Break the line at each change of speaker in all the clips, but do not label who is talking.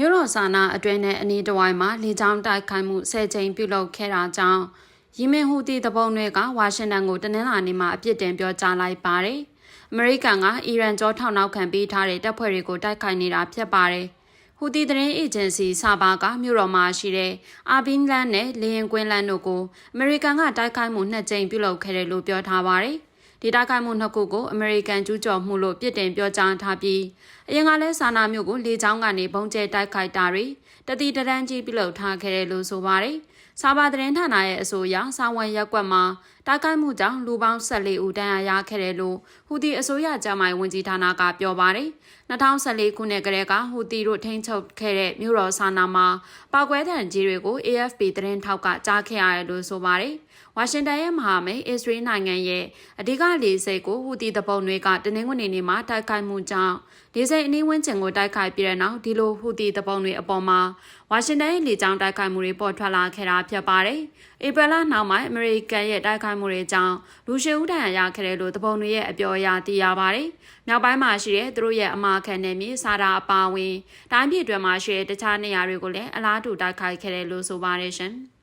မြို့တော်စာနာအတွင်းနဲ့အနီးတစ်ဝိုက်မှာလေကြောင်းတိုက်ခိုက်မှု၁၀ကြိမ်ပြုလုပ်ခဲ့တာကြောင့်ယီမင်ဟူတီတပုံတွေကဝါရှင်တန်ကိုတနင်္လာနေ့မှာအပြစ်တင်ပြောကြားလိုက်ပါတယ်။အမေရိကန်ကအီရန်ကြောထောက်နောက်ခံပေးထားတဲ့တပ်ဖွဲ့တွေကိုတိုက်ခိုက်နေတာဖြစ်ပါတယ်။ဟူတီသတင်းအေဂျင်စီဆာဘာကမြို့တော်မှာရှိတဲ့အာဘင်းလန်နဲ့လေယင်ကွင်းလန်တို့ကိုအမေရိကန်ကတိုက်ခိုက်မှုနှစ်ကြိမ်ပြုလုပ်ခဲ့တယ်လို့ပြောထားပါတယ်။ ဒီတိုက်ခိုက်မှုနှစ်ခုကိုအမေရိကန်ကျူးကျော်မှုလို့ပြစ်တင်ပြောကြားထားပြီးအရင်ကလည်းစာနာမျိုးကိုလေကြောင်းကနေပုံကျဲတိုက်ခိုက်တာတွေတတိတရန်ကြီးပြုလုပ်ထားခဲ့တယ်လို့ဆိုပါတယ်။စာပါသတင်းဌာနရဲ့အဆိုအရစာဝန်ရက်ကွက်မှာ တိုက်ခိုက်မှုကြောင့်လူပေါင်း14ဦးဒဏ်ရာရခဲ့တယ်လို့ဟူတီအစိုးရကြမ်းမိုင်ဝန်ကြီးဌာနကပြောပါတယ်။2014ခုနှစ်ကတည်းကဟူတီတို့ထိန်းချုပ်ခဲ့တဲ့မြို့တော်ဆာနာမှာပောက်ကွဲတံကြီးတွေကို AFP သတင်းထောက်ကကြားခဲ့ရတယ်လို့ဆိုပါတယ်။ဝါရှင်တန်ရဲ့မဟာမိတ်အစ္စရေးနိုင်ငံရဲ့အဓိကလေဆိပ်ကိုဟူတီတပုံတွေကတနင်္ဂနွေနေ့မှာတိုက်ခိုက်မှုကြောင့်လေဆိပ်အနီးဝန်းကျင်ကိုတိုက်ခိုက်ပြီးတဲ့နောက်ဒီလိုဟူတီတပုံတွေအပေါ်မှာဝါရှင်တန်ရဲ့လေကြောင်းတိုက်ခိုက်မှုတွေပေါ်ထွက်လာခဲ့တာဖြစ်ပါတယ်။ဧပြီလနောက်ပိုင်းအမေရိကန်ရဲ့တိုက်ခိုက်မှုတွေကြောင့်လူရှေဦးတန်ရခဲ့တယ်လို့တပုံတွေရဲ့အပြောအရသိရပါတယ်။မြောက်ပိုင်းမှာရှိတဲ့သူတို့ရဲ့အမာခံနယ်မြေစာတာအပါအဝင်တိုင်းပြည်တွေမှာရှိတဲ့တခြားနေရာတွေကိုလည်းအလားတူတိုက်ခိုက်ခဲ့တယ်လို့ဆိုပါတယ်ရှင်။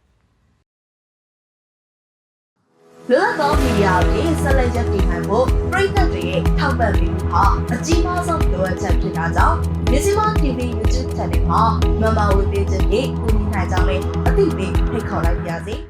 လွတ်လပ်သောမီဒီယာတွေဆက်လက်ရပ်တည်နိုင်ဖို့ပြည်သက်တွေရဲ့ထောက်ပံ့ပေးမှုဟာအကြီးမားဆုံးလိုအပ်ချက်ဖြစ်တာကြောင့်မြစီမ TV YouTube Channel မှာမမဝေပေးချက်တွေကူညီနိုင်ကြမယ်အသိပေးဖိတ်ခေါ်လိုက်ပါရစေ။